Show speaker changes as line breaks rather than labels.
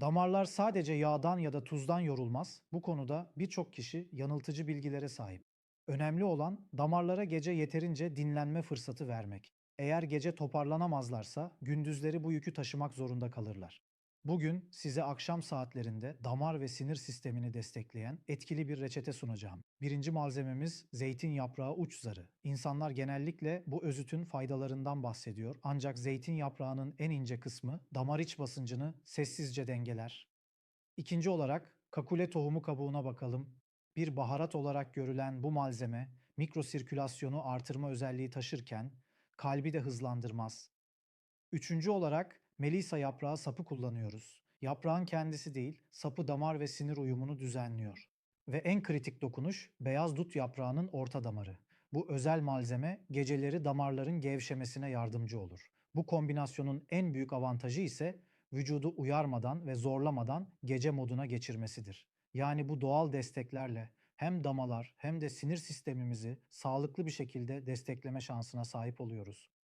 Damarlar sadece yağdan ya da tuzdan yorulmaz. Bu konuda birçok kişi yanıltıcı bilgilere sahip. Önemli olan damarlara gece yeterince dinlenme fırsatı vermek. Eğer gece toparlanamazlarsa gündüzleri bu yükü taşımak zorunda kalırlar. Bugün size akşam saatlerinde damar ve sinir sistemini destekleyen etkili bir reçete sunacağım. Birinci malzememiz zeytin yaprağı uç zarı. İnsanlar genellikle bu özütün faydalarından bahsediyor. Ancak zeytin yaprağının en ince kısmı damar iç basıncını sessizce dengeler. İkinci olarak kakule tohumu kabuğuna bakalım. Bir baharat olarak görülen bu malzeme mikrosirkülasyonu artırma özelliği taşırken kalbi de hızlandırmaz. Üçüncü olarak melisa yaprağı sapı kullanıyoruz. Yaprağın kendisi değil, sapı damar ve sinir uyumunu düzenliyor. Ve en kritik dokunuş beyaz dut yaprağının orta damarı. Bu özel malzeme geceleri damarların gevşemesine yardımcı olur. Bu kombinasyonun en büyük avantajı ise vücudu uyarmadan ve zorlamadan gece moduna geçirmesidir. Yani bu doğal desteklerle hem damalar hem de sinir sistemimizi sağlıklı bir şekilde destekleme şansına sahip oluyoruz.